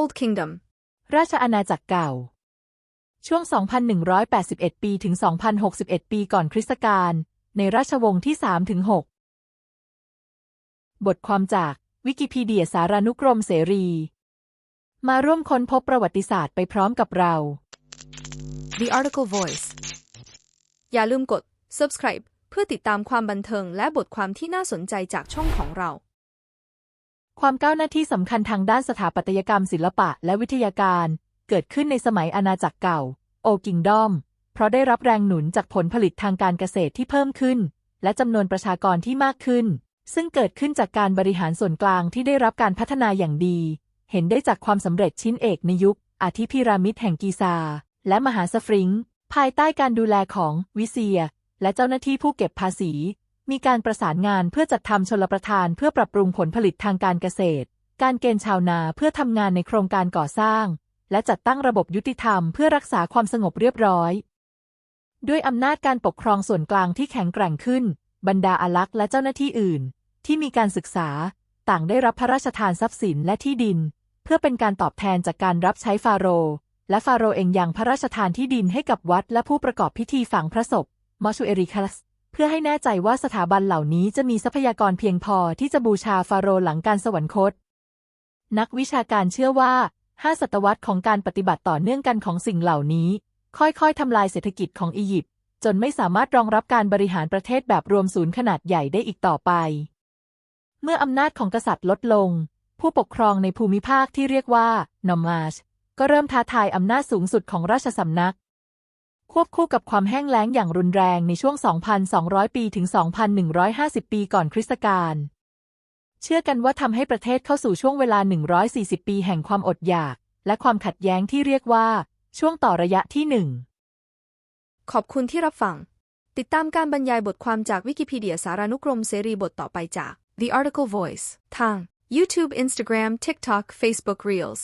Old Kingdom ราชอาณาจักรเก่า ช่วง 2,181 ปีถึง 2,061 ปีก่อนคริสตกาลในราชวงศ์ที่ 3 ถึง 6 บทความจากวิกิพีเดียสารานุกรมเสรี มาร่วมค้นพบประวัติศาสตร์ไปพร้อมกับเรา The Article Voice อย่าลืมกด subscribe เพื่อติดตามความบันเทิงและบทความที่น่าสนใจจากช่องของเรา ความก้าวหน้าที่สำคัญทางด้านสถาปัตยกรรมศิลปะและวิทยาการ เกิดขึ้นในสมัยอาณาจักรเก่า โอกิงดอม เพราะได้รับแรงหนุนจากผลผลิตทางการเกษตรที่เพิ่มขึ้น และจำนวนประชากรที่มากขึ้น ซึ่งเกิดขึ้นจากการบริหารส่วนกลางที่ได้รับการพัฒนาอย่างดี เห็นได้จากความสำเร็จชิ้นเอกในยุค อาทิพีระมิดแห่งกีซา และมหาสฟริงค์ภายใต้การดูแลของวิเซีย และเจ้าหน้าที่ผู้เก็บภาษี มีการประสานงานเพื่อจัดทำชลประทานเพื่อปรับปรุงผลผลิตทางการเกษตร การเกณฑ์ชาวนาเพื่อทำงานในโครงการก่อสร้าง และจัดตั้งระบบยุติธรรมเพื่อรักษาความสงบเรียบร้อย ด้วยอำนาจการปกครองส่วนกลางที่แข็งแกร่งขึ้น บรรดาอารักษ์และเจ้าหน้าที่อื่น ที่มีการศึกษา ต่างได้รับพระราชทานทรัพย์สินและที่ดิน เพื่อเป็นการตอบแทนจากการรับใช้ฟาโรห์และฟาโรห์เองยังพระราชทานที่ดินให้กับวัดและผู้ประกอบพิธีฝังพระศพมอชูเอริคัส เพื่อให้แน่ใจว่าสถาบันเหล่านี้จะมีทรัพยากรเพียงพอที่จะบูชาฟาโรห์หลังการสวรรคต นักวิชาการเชื่อว่าห้าศตวรรษของการปฏิบัติต่อเนื่องกันของสิ่งเหล่านี้ ค่อยๆทำลายเศรษฐกิจของอียิปต์จนไม่สามารถรองรับการบริหารประเทศแบบรวมศูนย์ขนาดใหญ่ได้อีกต่อไป เมื่ออำนาจของกษัตริย์ลดลง ผู้ปกครองในภูมิภาคที่เรียกว่านอมาชก็เริ่มท้าทายอำนาจสูงสุดของราชสำนัก ควบคู่กับความแห้งแล้งอย่างรุนแรงในช่วง 2,200 ปีถึง 2,150 ปีก่อนคริสตกาล เชื่อกันว่าทำให้ประเทศเข้าสู่ช่วงเวลา 140 ปีแห่งความอดอยาก และความขัดแย้งที่เรียกว่า ช่วงต่อระยะที่หนึ่ง ขอบคุณที่รับฟัง ติดตามการบรรยายบทความจากวิกิพีเดียสารานุกรมเสรีบทต่อไปจาก The Article Voice ทาง YouTube Instagram TikTok Facebook Reels